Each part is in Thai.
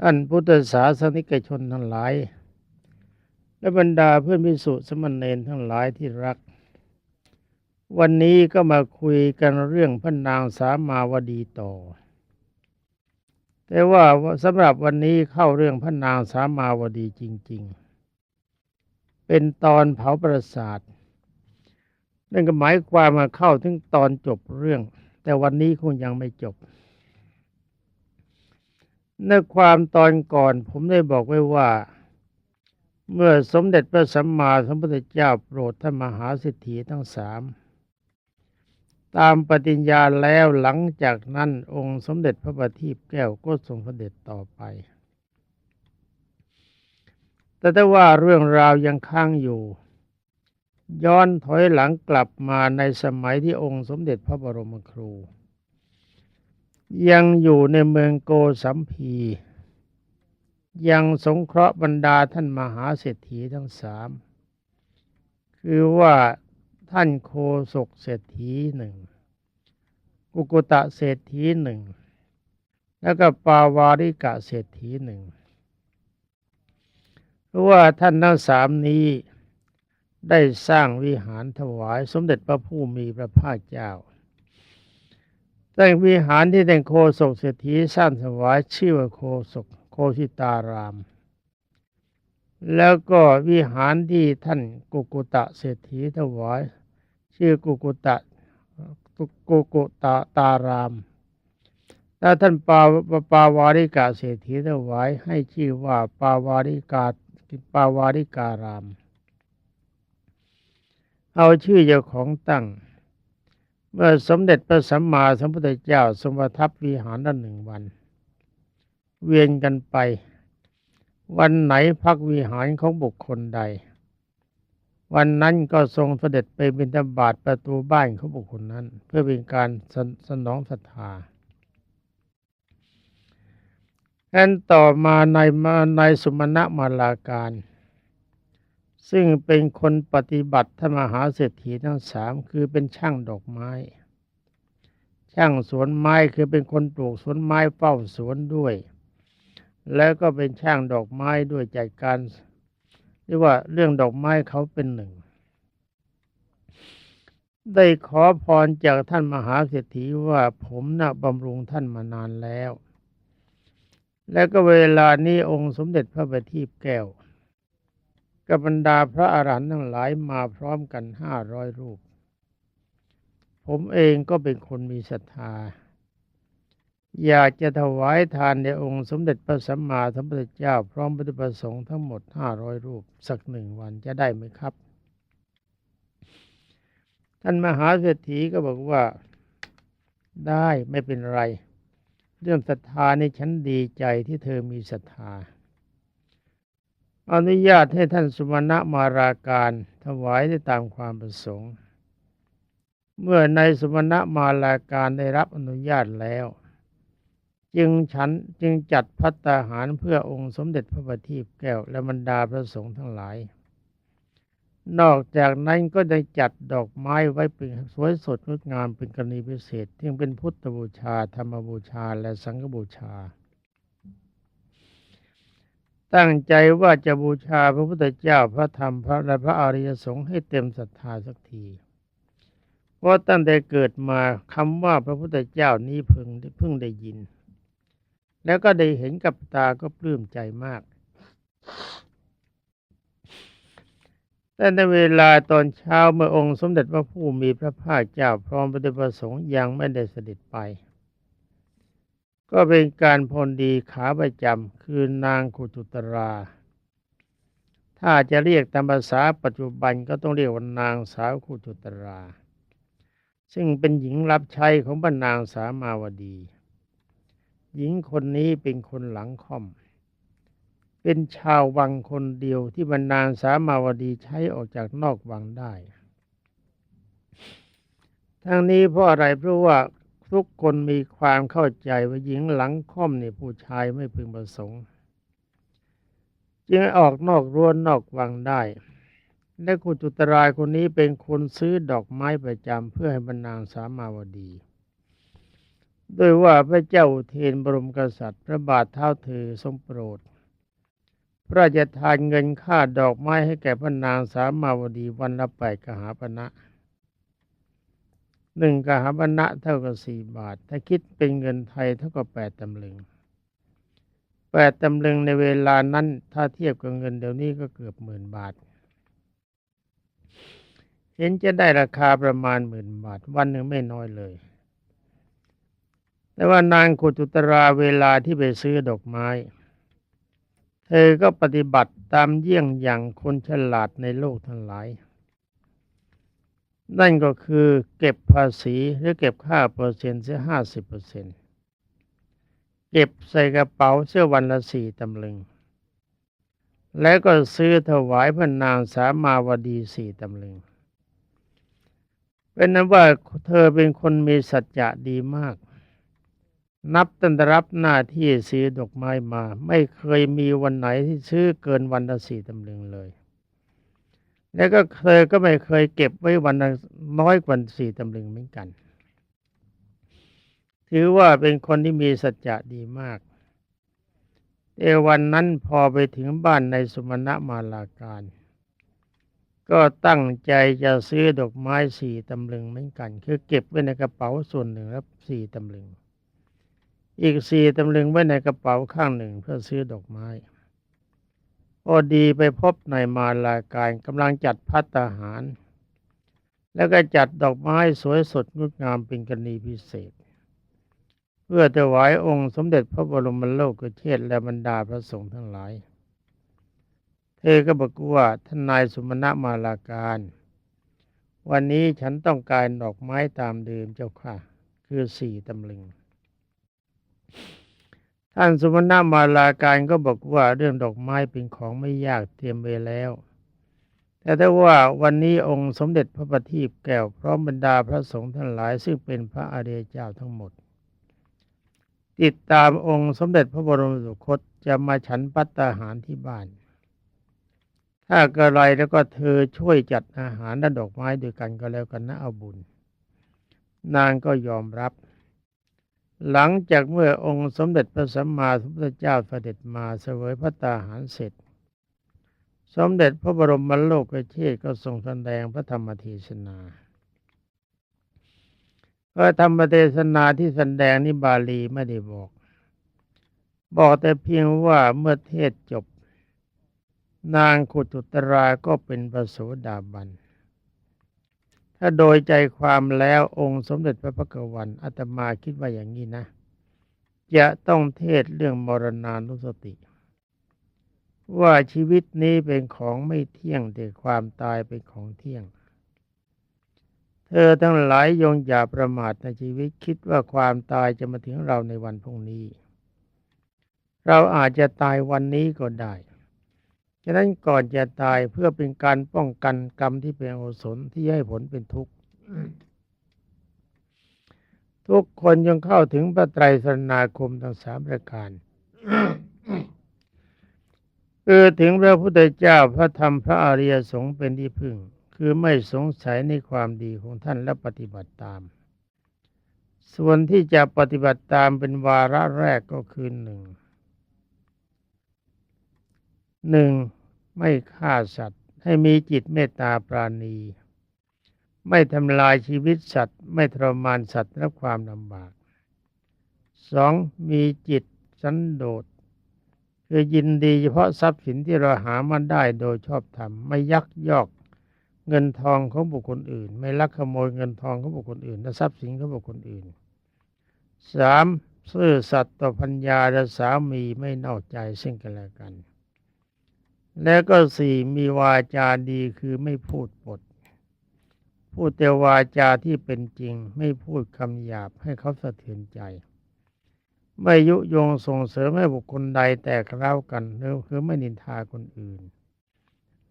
ท่านพุทธศาสนิกชนทั้งหลาย และบรรดาเพื่อนพิสุสมณเณรทั้งหลายที่รัก วันนี้ก็มาคุยกันเรื่องพระนางสามาวดีต่อ แต่ว่าสำหรับวันนี้เข้าเรื่องพระนางสามาวดีจริง ๆ เป็นตอนเผาปราสาทนั่นก็หมายความมาเข้าถึงตอนจบเรื่อง แต่วันนี้คงยังไม่จบ ในความตอนก่อนผมได้บอกไว้ว่า เมื่อสมเด็จพระสัมมาสัมพุทธเจ้าโปรดท่านมหาสิทธิทั้งสามตามปฏิญญาแล้วหลังจากนั้นองค์สมเด็จพระบัณฑิตแก้วก็ทรงเสด็จต่อไป แต่ถ้าว่าเรื่องราวยังค้างอยู่ ย้อนถอยหลังกลับมาในสมัยที่องค์สมเด็จพระบรมครู ยังอยู่ในเมืองโกสัมพี ยังสงเคราะห์บรรดาท่านมหาเศรษฐีทั้งสาม คือว่าท่านโคศกเศรษฐีหนึ่ง กุกุตะเศรษฐีหนึ่ง แล้วก็ปาวาริกะเศรษฐีหนึ่งเพราะว่าท่านทั้งสามนี้ได้สร้างวิหารถวายสมเด็จพระผู้มีพระภาคเจ้า แต่วิหารที่แต่งโคศกเศรษฐีสร้างถวายชื่อว่าโคศกโคชิตาราม แล้วก็วิหารที่ท่านกุกุตะเศรษฐีถวาย ชื่อกุกุตะกุกุตะตารามแล้วท่านปาปาวาริกาเศรษฐีถวายให้ชื่อว่าปาวาริกาปาวาริการาม เอาชื่อเจ้าของตั้ง เมื่อสมเด็จพระสัมมาสัมพุทธเจ้าทรงประทับวิหารนั้นหนึ่งวัน เวียนกันไป วันไหนพักวิหารของบุคคลใด วันนั้นก็ทรงเสด็จไปบิณฑบาตประตูบ้านของบุคคลนั้น เพื่อเป็นการสนสนองศรัทธานั้นต่อมาในมาในสุมาณมาลาการ ซึ่งเป็นคนปฏิบัติธรรมหาเศรษฐีทั้งสามคือเป็นช่างดอกไม้ ช่างสวนไม้คือเป็นคนปลูกสวนไม้เฝ้าสวนด้วย แล้วก็เป็นช่างดอกไม้ด้วยจัดการเรียกว่าเรื่องดอกไม้เขาเป็นหนึ่ง ได้ขอพรจากท่านมหาเศรษฐีว่าผมนะ่ะบำรุงท่านมานานแล้ว แล้วก็เวลานี้องค์สมเด็จพระบัณฑิตแก้ว กับบรรดาพระอาหารหันต์ทั้งหลายมาพร้อมกันห้าร้อยรูป ผมเองก็เป็นคนมีศรัทธา อยากจะถวายทานในองค์สมเด็จพระสัมมาสัมพุทธเจ้า พร้อมปฏิประสงค์ทั้งหมดห้าร้อยรูป สักหนึ่งวันจะได้ไหมครับ ท่านมหาเศรษฐีก็บอกว่าได้ไม่เป็นไร เรื่องศรัทธาในฉันดีใจที่เธอมีศรัทธา อนุญาตให้ท่านสุมาณมาราการถวายได้ตามความประสงค์ เมื่อในสุมาณมาราการได้รับอนุญาตแล้ว จึงฉันจึงจัดพัตตาหารเพื่อองค์สมเด็จพระบัณฑิตแก้วและบรรดาพระสงฆ์ทั้งหลาย นอกจากนั้นก็ได้จัดดอกไม้ไว้เป็นสวยสดงดงามเป็นกรณีพิเศษที่เป็นพุทธบูชา ธรรมบูชาและสังฆบูชา ตั้งใจว่าจะบูชาพระพุทธเจ้าพระธรรมพระและพระอริยสงฆ์ให้เต็มศรัทธาสักทีเพราะตั้งแต่เกิดมาคำว่าพระพุทธเจ้านี้เพิ่งเพิ่งได้ยิน แล้วก็ได้เห็นกับตาก็ปลื้มใจมาก แต่ในเวลาตอนเช้าเมื่อองค์สมเด็จพระผู้มีพระภาคเจ้าพร้อมพระประสงค์ยังไม่ได้เสด็จไป ก็เป็นการพลดีขาประจำคือนางคุตุตรา ถ้าจะเรียกตามภาษาปัจจุบันก็ต้องเรียกว่านางสาวคุตุตรา ซึ่งเป็นหญิงรับใช้ของพระนางสามาวดี หญิงคนนี้เป็นคนหลังค่อม เป็นชาววังคนเดียวที่บรรนางสามาวดีใช้ออกจากนอกวังได้ทั้งนี้เพราะอะไรเพราะว่า ทุกคนมีความเข้าใจว่าหญิงหลังค่อมนี่ผู้ชายไม่พึงประสงค์ จึงออกนอกรั้วนอกวังได้และกุจุตรายคนนี้เป็นคนซื้อดอกไม้ประจำเพื่อให้บรรนางสามาวดีด้วยว่าพระเจ้าเทนบรมกษัตริย์ พระบาทเท้าเธอทรงโปรด พระราชทานเงินค่าดอกไม้ให้แก่พระนางสามาวดีวันละแปดกหาปณะ หนึ่งกหาปณะเท่ากับสี่บาท ถ้าคิดเป็นเงินไทยเท่ากับแปดตำลึงแปดตำลึงในเวลานั้น ถ้าเทียบกับเงินเดี๋ยวนี้ก็เกือบหมื่นบาท เห็นจะได้ราคาประมาณหมื่นบาท วันหนึ่งไม่น้อยเลย แต่ว่านางกุจุตราเวลาที่ไปซื้อดอกไม้ เธอก็ปฏิบัติตามเยี่ยงอย่างคนฉลาดในโลกทั้งหลาย นั่นก็คือเก็บภาษีหรือเก็บค่าเปอร์เซ็นต์เสียห้าสิบเปอร์เซ็นต์เก็บใส่กระเป๋าเสื้อวันละสี่ตำลึง แล้วก็ซื้อถวายพระนางสามาวดีสี่ตำลึง เป็นนั้นว่าเธอเป็นคนมีสัจจะดีมาก นับตั้งแต่รับหน้าที่ซื้อดอกไม้มา ไม่เคยมีวันไหนที่ซื้อเกินวันละสี่ตำลึงเลย แล้วก็เธอก็ไม่เคยเก็บไว้วันน้อยกว่าสี่ตำลึงเหมือนกัน ถือว่าเป็นคนที่มีสัจจะดีมากแต่วันนั้นพอไปถึงบ้านในสมณมาลาการ ก็ตั้งใจจะซื้อดอกไม้สี่ตำลึงเหมือนกัน คือเก็บไว้ในกระเป๋าส่วนหนึ่งแล้วสี่ตำลึง อีกสี่ตำลึงไว้ในกระเป๋าข้างหนึ่งเพื่อซื้อดอกไม้ พอดีไปพบนายมาลาการกำลังจัดพัตตาหาร แล้วก็จัดดอกไม้สวยสดงดงามเป็นกรณีพิเศษ เพื่อถวายองค์สมเด็จพระบรมโลกเชษและบรรดาพระสงฆ์ทั้งหลาย เธอก็บอกว่าท่านนายสุมาณมาลาการ วันนี้ฉันต้องการดอกไม้ตามเดิมเจ้าค่ะ คือสี่ตำลึง ท่านสุมาณมาลาการก็บอกว่าเรื่องดอกไม้เป็นของไม่ยากเตรียมไว้แล้ว แต่ถ้าว่าวันนี้องค์สมเด็จพระบัณฑิตแก้วพร้อมบรรดาพระสงฆ์ทั้งหลาย ซึ่งเป็นพระอริยเจ้าทั้งหมด ติดตามองค์สมเด็จพระบรมสุคตจะมาฉันปัตตาหารที่บ้าน ถ้าเกิดอะไรแล้วก็เธอช่วยจัดอาหารและดอกไม้ด้วยกันก็แล้วกันนะเอาบุญ นางก็ยอมรับ หลังจากเมื่อองค์สมเด็จพระสัมมาสัมพุทธเจ้าเสด็จมาเสวยพระตาหารเสร็จ สมเด็จพระบรมโลกเชษฐ์ก็ทรงแสดงพระธรรมเทศนาพระธรรมเทศนาที่แสดงนี่บาลีไม่ได้บอก บอกแต่เพียงว่าเมื่อเทศจบ นางขุตุตราก็เป็นพระโสดาบัน ถ้าโดยใจความแล้วองค์สมเด็จพระพักวันอาตมาคิดว่าอย่างนี้นะ จะต้องเทศเรื่องมรณานุสติ ว่าชีวิตนี้เป็นของไม่เที่ยงแต่ความตายเป็นของเที่ยง เธอทั้งหลายยงอย่าประมาทในชีวิตคิดว่าความตายจะมาถึงเราในวันพรุ่งนี้ เราอาจจะตายวันนี้ก็ได้ ฉะนั้นก่อนจะตายเพื่อเป็นการป้องกันกรรมที่เป็นอกุศลที่ให้ผลเป็นทุกข์ทุกคนยังเข้าถึงพระไตรสรณาคมทั้งสามประการคือถึงพระพุทธเจ้าพระธรรมพระอริยสงฆ์เป็นที่พึ่ง คือไม่สงสัยในความดีของท่านและปฏิบัติตาม ส่วนที่จะปฏิบัติตามเป็นวาระแรกก็คือหนึ่ง หนึ่งไม่ฆ่าสัตว์ ให้มีจิตเมตตาปราณี ไม่ทำลายชีวิตสัตว์ ไม่ทรมานสัตว์รับความลำบากสองมีจิตสันโดษคือยินดีเฉพาะทรัพย์สินที่เราหามาได้โดยชอบธรรมไม่ยักยอกเงินทองของบุคคลอื่น ไม่ลักขโมยเงินทองของบุคคลอื่น และทรัพย์สินของบุคคลอื่นสามซื่อสัตย์ต่อพัญญาและสามีไม่นอกใจซึ่งกันและกัน แล้วก็สี่มีวาจาดีคือไม่พูดปด พูดแต่วาจาที่เป็นจริง ไม่พูดคำหยาบให้เขาสะเทือนใจ ไม่ยุยงส่งเสริมให้บุคคลใดแตกเล่ากันหรือคือไม่นินทาคนอื่น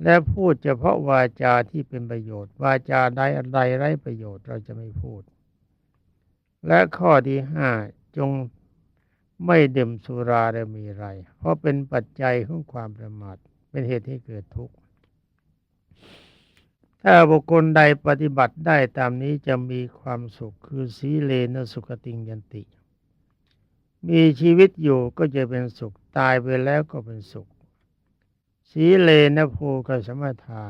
และพูดเฉพาะวาจาที่เป็นประโยชน์ วาจาใดอะไรไร้ประโยชน์เราจะไม่พูด และข้อที่ห้าจงไม่ดื่มสุราและมีไร เพราะเป็นปัจจัยของความประมาท เป็นเหตุให้เกิดทุกข์ ถ้าบุคคลใดปฏิบัติได้ตามนี้จะมีความสุขคือสีเลนสุขติงยันติ มีชีวิตอยู่ก็จะเป็นสุขตายไปแล้วก็เป็นสุข สีเลนะภูกสมทา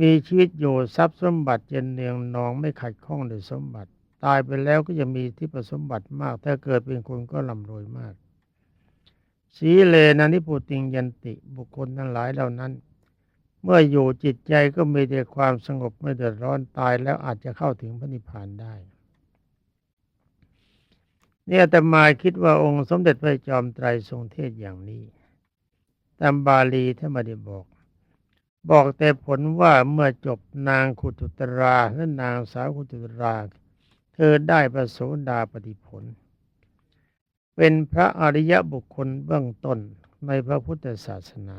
มีชีวิตอยู่ทรัพย์สมบัติเจนเนืองนองไม่ขัดข้องในสมบัติ ตายไปแล้วก็จะมีที่ประสมบัติมาก ถ้าเกิดเป็นคนก็ร่ำรวยมาก สีเลนะนิพุติงยันติบุคคลทั้งหลายเหล่านั้น เมื่ออยู่จิตใจก็มีแต่ความสงบไม่เดือดร้อนตายแล้วอาจจะเข้าถึงพระนิพพานได้ เนี่ยแต่มาคิดว่าองค์สมเด็จพระจอมไตรทรงเทศอย่างนี้ตามบาลีท่านไม่ได้บอก บอกแต่ผลว่าเมื่อจบนางขุตุตราและนางสาวขุตุตรา เธอได้ประโสดาปฏิผล เป็นพระอริยบุคคลเบื้องต้นในพระพุทธศาสนา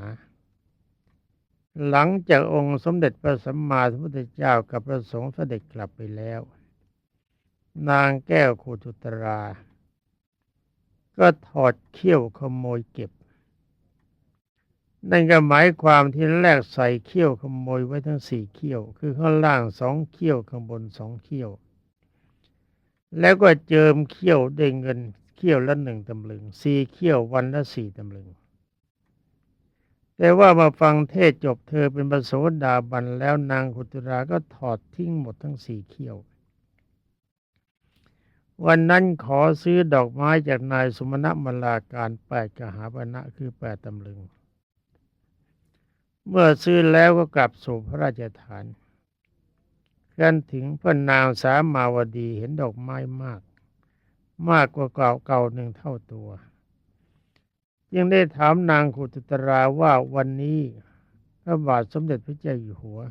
หลังจากองค์สมเด็จพระสัมมาสัมพุทธเจ้ากับพระสงฆ์เสด็จกลับไปแล้ว นางแก้วขุตุตรา ก็ถอดเขี้ยวขโมยเก็บ นั่นก็หมายความที่แรกใส่เขี้ยวขโมยไว้ทั้งสี่เขี้ยว คือข้างล่างสองเขี้ยวข้างบนสองเขี้ยวแล้วก็เจิมเขี้ยวด้วยเงิน ขี้ยวละหนึ่งตำลึงสี่เขี้ยววันละสี่ตำลึง แต่ว่ามาฟังเทศจบเธอเป็นประโสดาบันแล้วนางขุตุราก็ถอดทิ้งหมดทั้งสี่เขี้ยว วันนั้นขอซื้อดอกไม้จากนายสุมณมลาการแปดกหาปณะคือแปดตำลึง เมื่อซื้อแล้วก็กลับสู่พระราชฐานกันถึงพระนางสามาวดีเห็นดอกไม้มาก มากกว่าเก่าเก่าหนึ่งเท่าตัวจึงได้ถามนางขุตตราว่าวันนี้พระบาทสมเด็จพระเจ้าอยู่หัว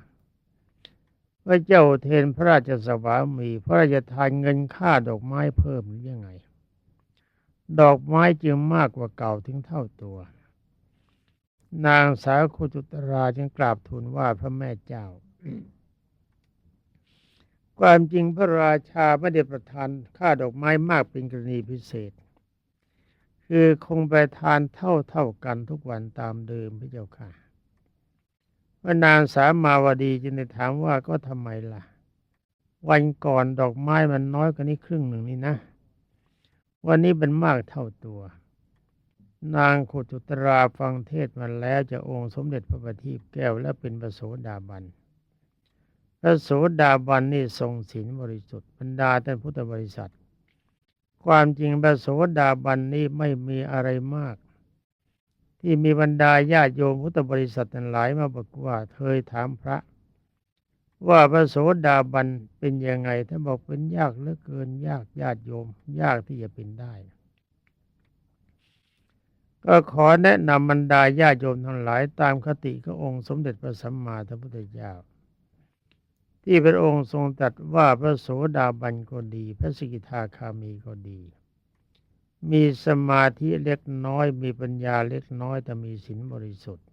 พระเจ้าเทนพระราชสวามี พระราชทานเงินค่าดอกไม้เพิ่มหรือยังไง ดอกไม้จึงมากกว่าเก่าถึงเท่าตัว นางสาวคุตุตราจึงกราบทูลว่าพระแม่เจ้า ความจริงพระราชาไม่ได้ประทานค่าดอกไม้มากเป็นกรณีพิเศษ คือคงไปทานเท่าเท่ากันทุกวันตามเดิมพระเจ้าค่ะว่านางสามาวดีจึงได้ถามว่าก็ทำไมล่ะ วันก่อนดอกไม้มันน้อยกว่านี้ครึ่งหนึ่งนี่นะ วันนี้เป็นมากเท่าตัว นางขุตุตราฟังเทศมาแล้วจะองค์สมเด็จพระบัณฑิตแก้วและเป็นพระโสดาบัน พระโสดาบันนี่ทรงศีลบริสุทธิ์บรรดาท่านพุทธบริษัท ความจริงพระโสดาบันนี่ไม่มีอะไรมาก ที่มีบรรดาญาติโยมพุทธบริษัททั้งหลายมาบอกว่าเคยถามพระ ว่าพระโสดาบันเป็นยังไงท่านบอกเป็นยากเหลือเกิน ยากญาติโยม ยากที่จะเป็นได้ก็ขอแนะนำบรรดาญาติโยมทั้งหลายตามคติขององค์สมเด็จพระสัมมาสัมพุทธเจ้า ที่พระองค์ทรงตรัสว่าพระโสดาบันก็ดี พระสกิทาคามีก็ดี มีสมาธิเล็กน้อย มีปัญญาเล็กน้อยแต่มีศีลบริสุทธิ์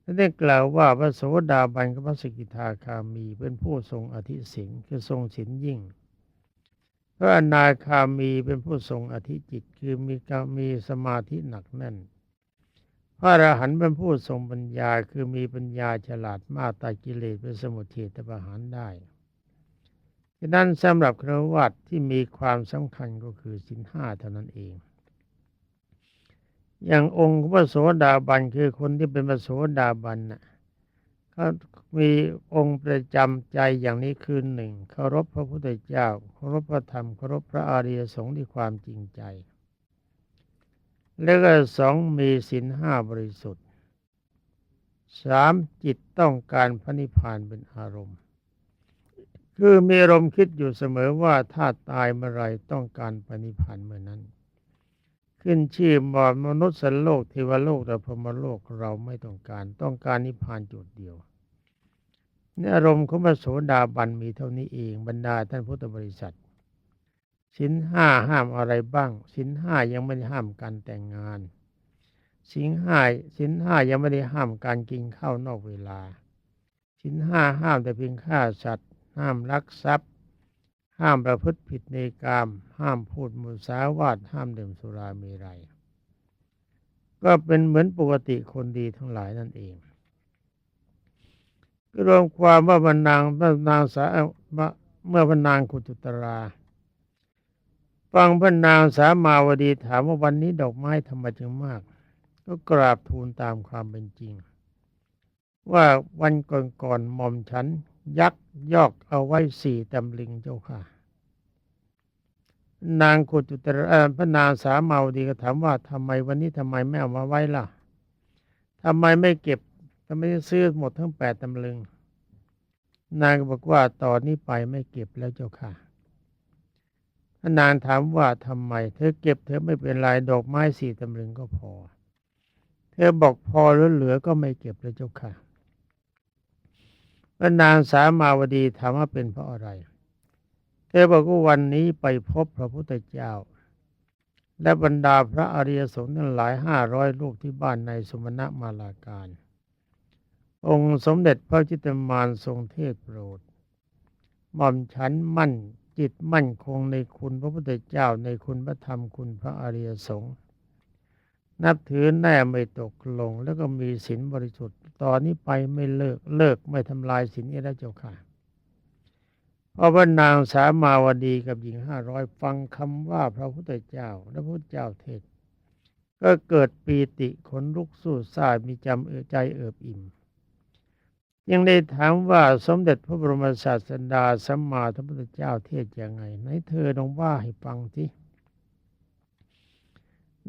และได้กล่าวว่าพระโสดาบันกับพระสกิทาคามีเป็นผู้ทรงอธิศีลคือทรงศีลยิ่ง พระอนาคามีเป็นผู้ทรงอธิจิตคือมีกามีสมาธิหนักแน่น พระอรหันต์เป็นผู้ทรงปัญญาคือมีปัญญาฉลาดมากตัดกิเลสเป็นสมุทเฉทประหารได้ฉะนั้นสำหรับครวัตที่มีความสำคัญก็คือสินห้าเท่านั้นเอง อย่างองค์พระโสดาบันคือคนที่เป็นพระโสดาบันน่ะเขามีองค์ประจำใจอย่างนี้คือหนึ่งเคารพพระพุทธเจ้าเคารพพระธรรมเคารพพระอริยสงฆ์ด้วยความจริงใจ แล้วก็สองมีศีลห้าบริสุทธิ์สามจิตต้องการพระนิพพานเป็นอารมณ์ คือมีอารมณ์คิดอยู่เสมอว่าถ้าตายเมื่อไรต้องการพระนิพพานเมื่อนั้น ขึ้นชื่อมอมนุษย์สันโลกเทวโลกและพรหมโลกเราไม่ต้องการต้องการนิพพานจุดเดียวนี่อารมณ์ของพระโสดาบันมีเท่านี้เองบรรดาท่านพุทธบริษัท สินห้าห้ามอะไรบ้าง สินห้ายังไม่ได้ห้ามการแต่งงาน สินห้าสินห้ายังไม่ได้ห้ามการกินข้าวนอกเวลา สินห้าห้ามแต่เพียงฆ่าสัตว์ ห้ามลักทรัพย์ ห้ามประพฤติผิดในกาม ห้ามพูดมุสาวาทห้ามดื่มสุราเมรัยก็เป็นเหมือนปกติคนดีทั้งหลายนั่นเองรวมความว่าบรรนางบรรนางสาเมื่อพระนางกุตุตรา ฟังพระนางสามาวดีถามว่าวันนี้ดอกไม้ทำไมจึงมาก ก็กราบทูลตามความเป็นจริง ว่าวันก่อนๆหม่อมฉัน ยักยอกเอาไว้สี่ตำลึงเจ้าค่ะ นางกุจุตระพระนางสามาวดีก็ถามว่าทำไมวันนี้ทำไมไม่เอามาไว้ล่ะทำไมไม่เก็บทำไมซื้อหมดทั้งแปดตำลึงนางก็บอกว่าต่อนนี้ไปไม่เก็บแล้วเจ้าค่ะ นางถามว่าทำไม เธอเก็บเธอไม่เป็นไรดอกไม้สี่ตำลึงก็พอ เธอบอกพอแล้วเหลือก็ไม่เก็บแล้วเจ้าค่ะพระนางสามาวดีถามว่าเป็นเพราะอะไร เธอบอกว่าวันนี้ไปพบพระพุทธเจ้า และบรรดาพระอริยสงฆ์ทั้งหลายห้าร้อยลูกที่บ้านในสมณมาลาการ องค์สมเด็จพระจิตตมานทรงเทศโปรดหม่อมฉันมั่น จิตมั่นคงในคุณพระพุทธเจ้าในคุณพระธรรมคุณพระอริยสงฆ์นับถือแน่ไม่ตกลง แล้วก็มีศีลบริสุทธิ์ ตอนนี้ไปไม่เลิกเลิกไม่ทำลายศีลนี้แล้วเจ้าค่ะเพราะว่านางสามาวดีกับหญิงห้าร้อยฟังคำว่าพระพุทธเจ้าและพระเจ้าเทศ ก็เกิดปีติขนลุกสู้ซามีจำเออใจเอิบอิ่ม ยังได้ถามว่าสมเด็จพระบรมศาสดาสัมมาสัมพุทธเจ้าเทศยังไงไหนเธอลองว่าให้ฟังที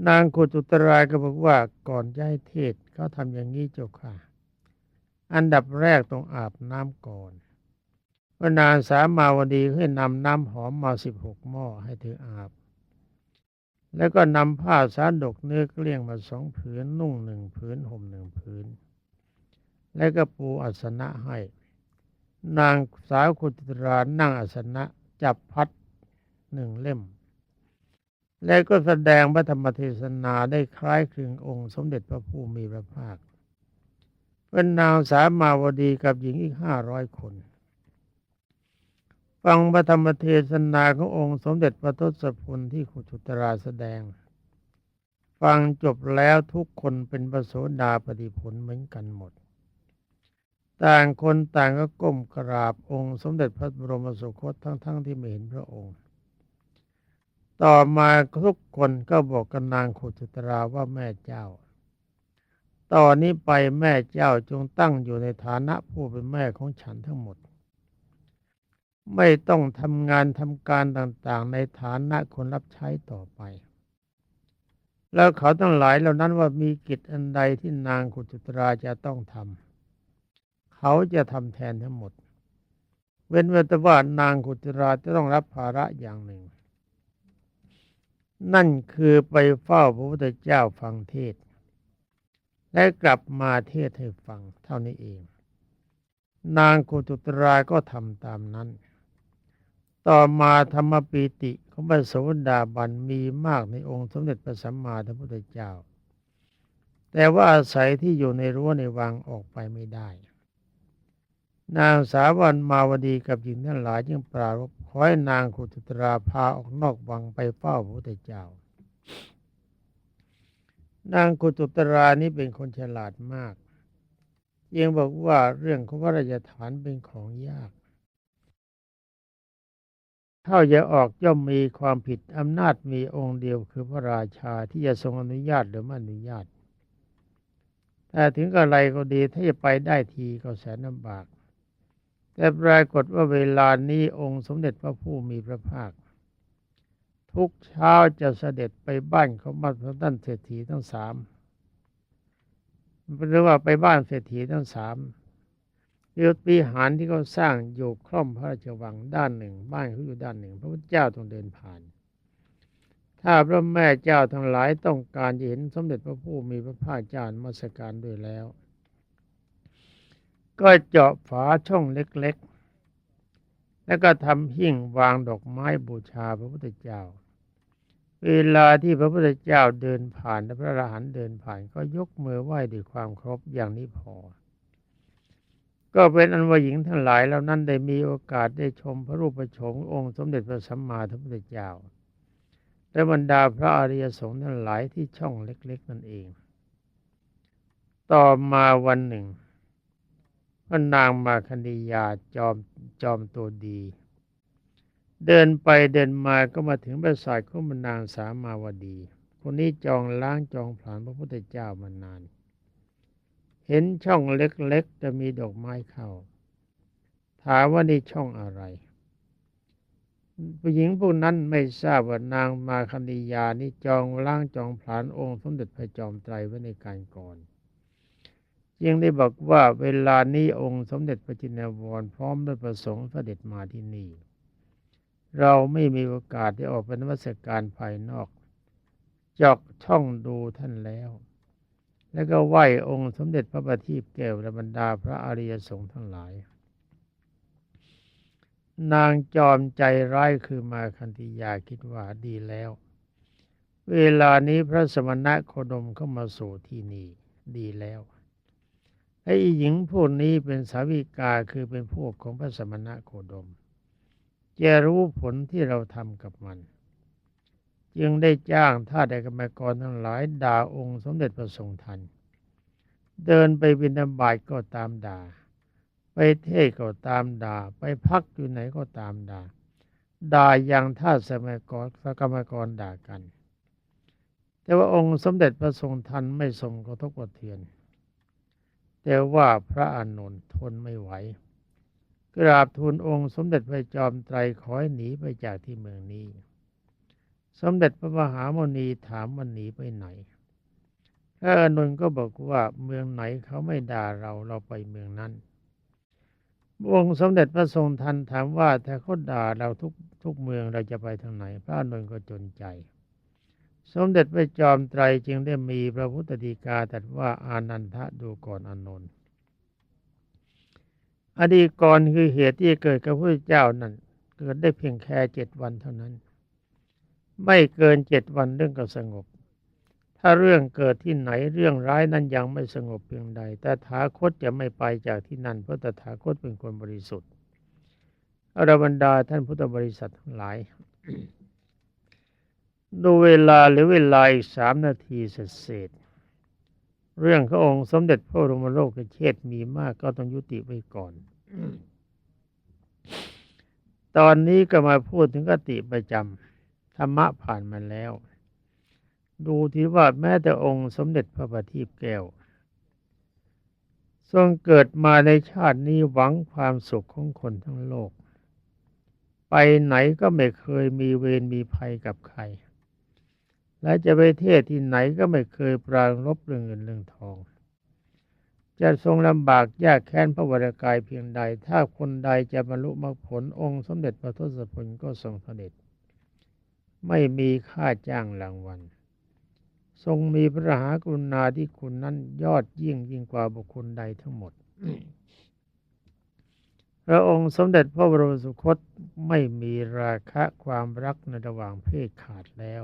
นางกุตุตรายก็บอกว่าก่อนจะให้เทศเขาทำอย่างนี้เจ้าค่ะ อันดับแรกต้องอาบน้ำก่อนพระนางสามาวดีให้นำน้ำหอมมาสิบหกหม้อให้เธออาบ แล้วก็นำผ้าสารดกเนื้อเกลี้ยงมาสองผืนนุ่งหนึ่งผืนห่มหนึ่งผืน แล้วก็ปูอัสนะให้ นางสาวคุตรานั่งอัสนะจับพัดหนึ่งเล่ม แล้วก็แสดงพระธรรมเทศนาได้คล้ายคลึงองค์สมเด็จพระผู้มีพระภาคเป็นนางสามาวดีกับหญิงอีกห้าร้อยคน ฟังพระธรรมเทศนาขององค์สมเด็จพระทศพลที่ขุจุตราแสดง ฟังจบแล้วทุกคนเป็นประโสดาปฏิผลเหมือนกันหมด ต่างคนต่างก็ก้มกราบองค์ สมเด็จพระบรมสุคตทั้งๆทที่ไม่เห็นพระองค์ ต่อมาทุกคนก็บอกกับนางขุจุตราว่าแม่เจ้า ตอนนี้ไปแม่เจ้าจงตั้งอยู่ในฐานะผู้เป็นแม่ของฉันทั้งหมด ไม่ต้องทำงานทำการต่างๆ ในฐานะคนรับใช้ต่อไป แล้วเขาทั้งหลายเหล่านั้นว่ามีกิจอันใดที่นางขุจุตราจะต้องทำ เขาจะทำแทนทั้งหมด เว้นเว้นแต่ว่านางขุจุตราจะต้องรับภาระอย่างหนึ่ง นั่นคือไปเฝ้าพระพุทธเจ้าฟังเทศ และกลับมาเทศให้ฟังเท่านี้เอง นางกุตุตราก็ทำตามนั้น ต่อมาธรรมปีติของพระโสดาบันมีมากในองค์สมเด็จพระสัมมาสัมพุทธเจ้าแต่ว่าอาศัยที่อยู่ในรั้วในวังออกไปไม่ได้ นางสาวันมาวดีกับหญิงทั้งหลายจึงปรารภขอให้นางกุตตราพาออกนอกวังไปเฝ้าพระพุทธเจ้า นางกุตตรานี้เป็นคนฉลาดมากยังบอกว่าเรื่องของพระราชฐานเป็นของยากเข้าจะออกย่อมมีความผิดอำนาจมีองค์เดียวคือพระราชาที่จะทรงอนุญาตหรือไม่อนุญาต แต่ถึงกระไรก็ดีถ้าจะไปได้ทีก็แสนลำบาก แต่ปรากฏว่าเวลานี้องค์สมเด็จพระผู้มีพระภาค ทุกเช้าจะเสด็จไปบ้านของมัทท่านเศรษฐีทั้งสามหรือว่าไปบ้านเศรษฐีทั้งสามคือวิหารที่เขาสร้างอยู่คล่อมพระราชวังด้านหนึ่ง บ้านเขาอยู่ด้านหนึ่ง พระพุทธเจ้าต้องเดินผ่าน ถ้าพระแม่เจ้าทั้งหลายต้องการจะเห็นสมเด็จพระผู้มีพระภาคเจ้ามาสการด้วยแล้ว ก็เจาะฝาช่องเล็กๆ แล้วก็ทำหิ้งวางดอกไม้บูชาพระพุทธเจ้า เวลาที่พระพุทธเจ้าเดินผ่านและพระอรหันต์เดินผ่านก็ยกมือไหว้ด้วยความเคารพอย่างนี้พอ ก็เป็นอันว่าหญิงทั้งหลายเหล่านั้นได้มีโอกาสได้ชมพระรูปโฉมองค์สมเด็จพระสัมมาสัมพุทธเจ้าและบรรดาพระอริยสงฆ์ทั้งหลายที่ช่องเล็ก ๆ นั่นเอง ต่อมาวันหนึ่ง พระนางมาคณียาจอมจอมตัวดี เดินไปเดินมาก็มาถึงปราสาทของนางสามาวดี คนนี้จองล้างจองผลาญพระพุทธเจ้ามานาน เห็นช่องเล็กๆจะมีดอกไม้เข้า ถามว่านี่ช่องอะไรผู้หญิงพวกนั้นไม่ทราบว่านางมาคณิยานี่จองล้างจองผลาญองค์สมเด็จพระจอมไตรไว้ในการก่อน ยังได้บอกว่าเวลานี้องค์สมเด็จพระจินวรพร้อมด้วยประสงค์เสด็จมาที่นี่ เราไม่มีโอกาสได้ออกเป็นวัสการภายนอกจอกช่องดูท่านแล้ว แล้วก็ไหว้องค์สมเด็จพระบัณฑิตแก้วและบรรดาพระอริยสงฆ์ทั้งหลาย นางจอมใจร้ายคือมาคันธิยาคิดว่าดีแล้ว เวลานี้พระสมณะโคดมเข้ามาสู่ที่นี่ดีแล้ว ไอ้หญิงพวกนี้เป็นสาวิกาคือเป็นพวกของพระสมณะโคดมจะรู้ผลที่เราทำกับมัน จึงได้จ้างท่าใดกรรมกรทั้งหลายด่าองค์สมเด็จพระทรงทัน เดินไปบิณฑบาตก็ตามด่า ไปเทศก็ตามด่า ไปพักอยู่ไหนก็ตามด่า ด่าอย่างท่าสมัยกรกรรมกรด่ากัน แต่ว่าองค์สมเด็จพระทรงทันไม่ทรงกระทบกระเทือน แต่ว่าพระอานนท์ทนไม่ไหว กราบทูลองค์สมเด็จพระจอมไตรขอให้หนีไปจากที่เมืองนี้ สมเด็จพระมหามนีถามว่าหนีไปไหนพระอานนท์ก็บอกว่าเมืองไหนเขาไม่ด่าเราเราไปเมืองนั้นองค์สมเด็จพระทรงทันถามว่าถ้าเขาด่าเราทุกทุกเมืองเราจะไปทางไหน พระอานนท์ก็จนใจ สมเด็จพระจอมไตรจึงได้มีพระพุทธดีกาตรัสว่าอานันทะดูก่อนอานนท์อดีตก่อนคือเหตุที่เกิดกับพระเจ้านั้นเกิดได้เพียงแค่เจ็ดวันเท่านั้น ไม่เกินเจ็ดวันเรื่องก็สงบ ถ้าเรื่องเกิดที่ไหนเรื่องร้ายนั้นยังไม่สงบเพียงใด แต่ถาคตจะไม่ไปจากที่นั่นเพราะตถาคตเป็นคนบริสุทธิ์อรบรรดาท่านพุทธบริษัททั้งหลาย ดูเวลาหรือเวลาอีกสามนาทีเสร็จเรื่องขององค์สมเด็จพระบรมโลกเชษมีมากก็ต้องยุติไว้ก่อน ตอนนี้ก็มาพูดถึงกติประจำธรรมะผ่านมาแล้ว ดูที่ว่าแม้แต่องค์สมเด็จพระบัณฑิตแก้ว ทรงเกิดมาในชาตินี้หวังความสุขของคนทั้งโลก ไปไหนก็ไม่เคยมีเวรมีภัยกับใคร และจะไปเทศที่ไหนก็ไม่เคยปรางลบเรื่องเงินเรื่องทอง จะทรงลำบากยากแค้นพระวรากายเพียงใด ถ้าคนใดจะบรรลุมรรคผลองค์สมเด็จพระทศพลก็ทรงเสด็จ ไม่มีค่าจ้างรางวัล ทรงมีพระมหากรุณาที่คุณนั้นยอดยิ่งยิ่งกว่าบุคคลใดทั้งหมดพระองค์สมเด็จพระบรมสุคตไม่มีราคะความรักในระหว่างเพศขาดแล้ว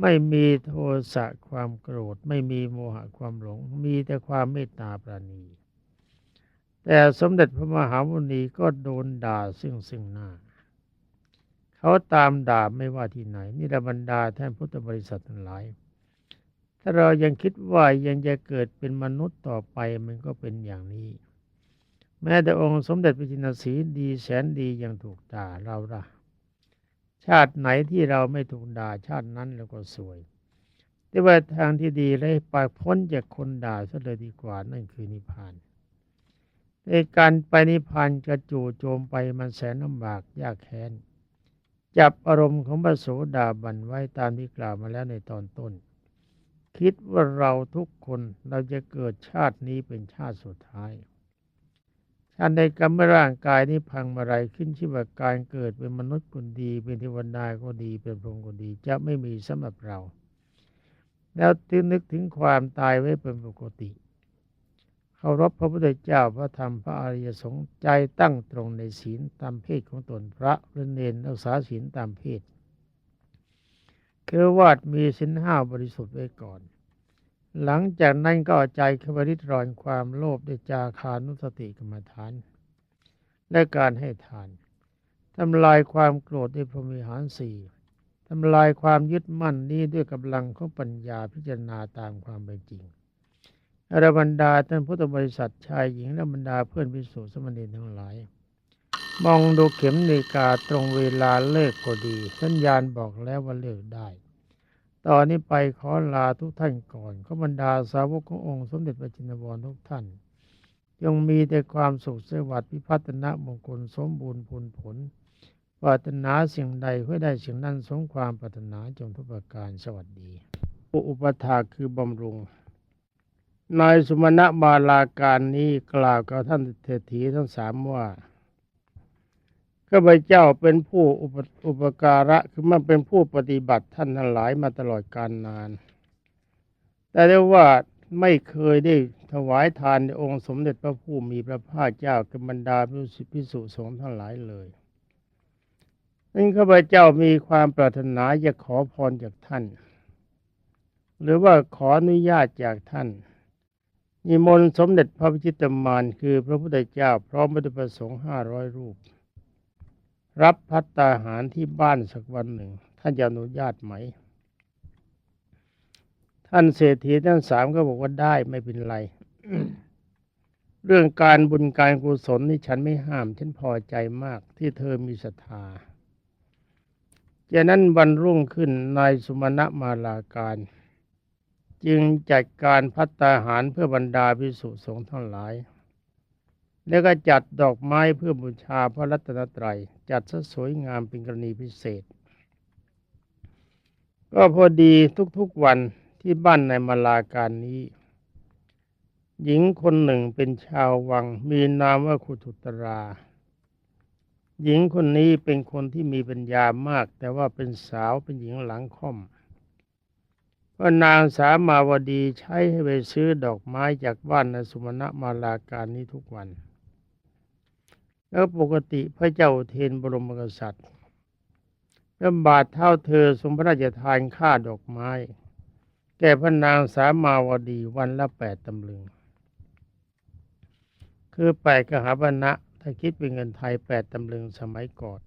ไม่มีโทสะความโกรธ ไม่มีโมหะความหลง มีแต่ความเมตตาปราณี แต่สมเด็จพระมหามุนีก็โดนด่าซึ่งซึ่งหน้า เขาตามด่าไม่ว่าที่ไหน นี่ระบรรดาท่านพุทธบริษัททั้งหลาย ถ้าเรายังคิดว่ายังจะเกิดเป็นมนุษย์ต่อไปมันก็เป็นอย่างนี้ แม้แต่องค์สมเด็จพระจินสีดีแสนดียังถูกด่าเราละ ชาติไหนที่เราไม่ถูกด่าชาตินั้นเราก็สวย แต่ว่าทางที่ดีเลยปากพ้นจากคนด่าซะเลยดีกว่านั่นคือนิพพานในการไปนิพพานกระจู่โจมไปมันแสนลำบากยากแค้น จับอารมณ์ของพระโสดาบันไว้ตามที่กล่าวมาแล้วในตอนต้น คิดว่าเราทุกคนเราจะเกิดชาตินี้เป็นชาติสุดท้าย ชาติในกรรมร่างกายนี้พังมาไรขึ้นชื่อว่าการเกิดเป็นมนุษย์คนดี เป็นเทวดาก็ดีเป็นพรหมก็ดี จะไม่มีสำหรับเรา แล้วที่นึกถึงความตายไว้เป็นปกติเคารพพระพุทธเจ้าพระธรรมพระอริยสงฆ์ใจตั้งตรงในศีลตามเพศของตนพระหรือเนรรักษาศีลตามเพศคือวาดมีศีลห้าบริสุทธิ์ไว้ก่อน หลังจากนั้นก็เอาใจขบริตรอนความโลภด้วยจาคานุสติกรรมฐาน และการให้ทานทำลายความโกรธด้วยพรหมิหารสี่ทำลายความยึดมั่นนี้ด้วยกำลังของปัญญาพิจารณาตามความเป็นจริงอรบรรดาท่านพุทธบริษัทชายหญิงและบรรดาเพื่อนพิสุสมณีทั้งหลาย มองดูเข็มนาฬิกาตรงเวลาเลิกพอดี สัญญาณบอกแล้วว่าเลิกได้ ตอนนี้ไปขอลาทุกท่านก่อนขอบรรดาสาวกขององค์สมเด็จพระจินวรทุกท่านจงมีแต่ความสุขสวัสดิ์พิพัฒนามงคลสมบูรณ์ผลผลปรารถนาสิ่งใดเพื่อได้สิ่งนั้นสมความปรารถนาจงทุกประการสวัสดีอุปถาคือบำรุง นายสุมาณบาลาการนี้กล่าวกับท่านเศรษฐีทั้งสามว่า ข้าพเจ้าเป็นผู้อุปอุปการะคือมันเป็นผู้ปฏิบัติท่านทั้งหลายมาตลอดกาลนาน แต่ได้ว่าไม่เคยได้ถวายทานในองค์สมเด็จพระผู้มีพระภาคเจ้ากับบรรดาพิสุพิสุสงฆ์ทั้งหลายเลยนั้นข้าพเจ้ามีความปรารถนาจะขอพรจากท่าน หรือว่าขออนุญาตจากท่านนิมนต์สมเด็จพระพิชิตมารคือพระพุทธเจ้าพร้อมวัตถุประสงค์ห้าร้อยรูป รับพัตตาหารที่บ้านสักวันหนึ่ง ท่านจะอนุญาตไหม ท่านเศรษฐีทั้งสามก็บอกว่าได้ไม่เป็นไร เรื่องการบุญการกุศลนี่ฉันไม่ห้าม ฉันพอใจมากที่เธอมีศรัทธาจากนั้นวันรุ่งขึ้นนายสุมาณมาลาการ จึงจัดการพัตตาหารเพื่อบรรดาภิกษุสงฆ์ทั้งหลาย แล้วก็จัดดอกไม้เพื่อบูชาพระรัตนตรัย จัดซะสวยงามเป็นกรณีพิเศษ ก็พอดีทุกๆวันที่บ้านในมาลาการนี้ หญิงคนหนึ่งเป็นชาววังมีนามว่าคุทุตรา หญิงคนนี้เป็นคนที่มีปัญญามาก แต่ว่าเป็นสาวเป็นหญิงหลังค่อมว่านางสามาวดีใช้ให้ไปซื้อดอกไม้จากบ้านในสุมาณะมาลาการนี้ทุกวัน แล้วปกติพระเจ้าเทนบรมกษัตริย์พระบาดเท่าเธอสมพระราชทานค่าดอกไม้ แก่พระนางสามาวดีวันละแปดตำลึง คือแปดกหาบณะถ้าคิดเป็นเงินไทยแปดตำลึงสมัยก่อน